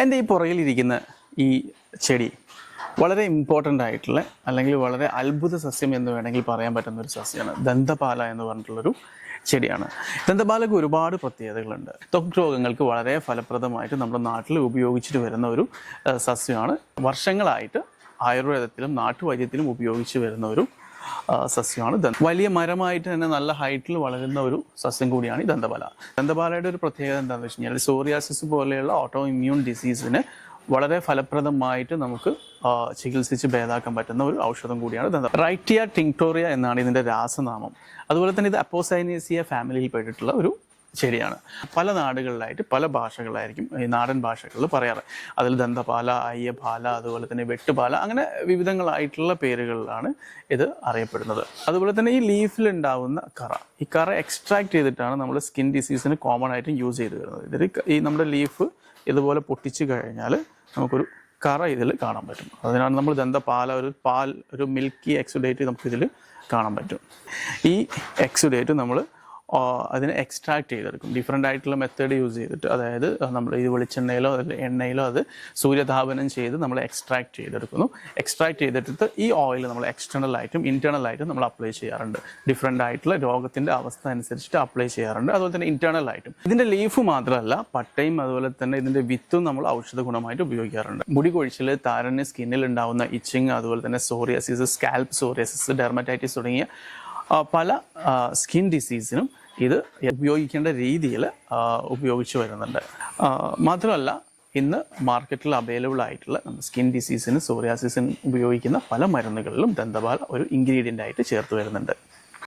എന്റെ ഈ പുറകിലിരിക്കുന്ന ഈ ചെടി വളരെ ഇമ്പോർട്ടന്റ് ആയിട്ടുള്ള അല്ലെങ്കിൽ വളരെ അത്ഭുത സസ്യം എന്ന് വേണമെങ്കിൽ പറയാൻ പറ്റുന്ന ഒരു സസ്യമാണ് ദന്തപാല എന്ന് പറഞ്ഞിട്ടുള്ളൊരു ചെടിയാണ്. ദന്തപാലക്ക് ഒരുപാട് പ്രത്യേകതകളുണ്ട്. ത്വക്ക് രോഗങ്ങൾക്ക് വളരെ ഫലപ്രദമായിട്ട് നമ്മുടെ നാട്ടിൽ ഉപയോഗിച്ചിട്ട് വരുന്ന ഒരു സസ്യമാണ്. വർഷങ്ങളായിട്ട് ആയുർവേദത്തിലും നാട്ടുവൈദ്യത്തിലും ഉപയോഗിച്ച് വരുന്ന ഒരു സസ്യമാണ് ദന്ത വലിയ മരമായിട്ട് തന്നെ നല്ല ഹൈറ്റിൽ വളരുന്ന ഒരു സസ്യം കൂടിയാണ് ഈ ദന്തപാല ദന്തപാലയുടെ ഒരു പ്രത്യേകത എന്താണെന്ന് വെച്ച് കഴിഞ്ഞാൽ സോറിയാസിസ് പോലെയുള്ള ഓട്ടോ ഇമ്മ്യൂൺ ഡിസീസിന് വളരെ ഫലപ്രദമായിട്ട് നമുക്ക് ചികിത്സിച്ച് ഭേദാക്കാൻ പറ്റുന്ന ഒരു ഔഷധം കൂടിയാണ് ദന്ത റൈറ്റിയ ടിങ്ടോറിയ എന്നാണ് ഇതിന്റെ രാസനാമം. അതുപോലെ തന്നെ ഇത് അപ്പോസൈനേസിയ ഫാമിലിയിൽ പെട്ടിട്ടുള്ള ഒരു ചെടിയാണ് പല നാടുകളിലായിട്ട് പല ഭാഷകളായിരിക്കും ഈ നാടൻ ഭാഷകളിൽ പറയാറ്. അതിൽ ദന്തപാല അയ്യപാല അതുപോലെ തന്നെ വെട്ടുപാല അങ്ങനെ വിവിധങ്ങളായിട്ടുള്ള പേരുകളിലാണ് ഇത് അറിയപ്പെടുന്നത്. അതുപോലെ തന്നെ ഈ ലീഫിൽ ഉണ്ടാവുന്ന കറ. ഈ കറ എക്സ്ട്രാക്ട് ചെയ്തിട്ടാണ് നമ്മൾ സ്കിൻ ഡിസീസിന് കോമൺ ആയിട്ട് യൂസ് ചെയ്ത് വരുന്നത്. ഇതിൽ ഈ നമ്മുടെ ലീഫ് ഇതുപോലെ പൊട്ടിച്ച് കഴിഞ്ഞാൽ നമുക്കൊരു കറ ഇതിൽ കാണാൻ പറ്റും. അതിനാണ് നമ്മൾ ദന്തപാല ഒരു പാൽ ഒരു മിൽക്കി എക്സുഡേറ്റ് നമുക്കിതിൽ കാണാൻ പറ്റും. ഈ എക്സുഡേറ്റ് നമ്മൾ അതിനെ എക്സ്ട്രാക്ട് ചെയ്തെടുക്കും. ഡിഫറെന്റ് ആയിട്ടുള്ള മെത്തേഡ് യൂസ് ചെയ്തിട്ട്. അതായത് നമ്മൾ ഇത് വെളിച്ചെണ്ണയിലോ അതിൽ എണ്ണയിലോ അത് സൂര്യതാപനം ചെയ്ത് നമ്മൾ എക്സ്ട്രാക്ട് ചെയ്തെടുക്കുന്നു. എക്സ്ട്രാക്ട് ചെയ്തിട്ട് ഈ ഓയിൽ നമ്മൾ എക്സ്റ്റേണൽ ആയിട്ടും ഇന്റേണൽ ആയിട്ടും നമ്മൾ അപ്ലൈ ചെയ്യാറുണ്ട്. ഡിഫറെന്റ് ആയിട്ടുള്ള രോഗത്തിന്റെ അവസ്ഥ അനുസരിച്ചിട്ട് അപ്ലൈ ചെയ്യാറുണ്ട്. അതുപോലെ തന്നെ ഇന്റേണൽ ആയിട്ടും. ഇതിന്റെ ലീഫ് മാത്രമല്ല പട്ടയും അതുപോലെ തന്നെ ഇതിന്റെ വിത്തും നമ്മൾ ഔഷധ ഗുണമായിട്ട് ഉപയോഗിക്കാറുണ്ട്. മുടി കൊഴിച്ചിൽ താരന് സ്കിന്നിൽ ഉണ്ടാവുന്ന ഇച്ചിങ് അതുപോലെ തന്നെ സോറിയാസിസ് സ്കാൽപ്പ് സോറിയാസിസ് ഡെർമറ്റൈറ്റിസ് തുടങ്ങിയ പല സ്കിൻ ഡിസീസിനും ഇത് ഉപയോഗിക്കേണ്ട രീതിയിൽ ഉപയോഗിച്ചു വരുന്നുണ്ട്. മാത്രമല്ല ഇന്ന് മാർക്കറ്റിൽ അവൈലബിൾ ആയിട്ടുള്ള സ്കിൻ ഡിസീസിന് സോറിയാസിസിന് ഉപയോഗിക്കുന്ന പല മരുന്നുകളിലും ദന്തപാൽ ഒരു ഇൻഗ്രീഡിയന്റ് ആയിട്ട് ചേർത്ത് വരുന്നുണ്ട്.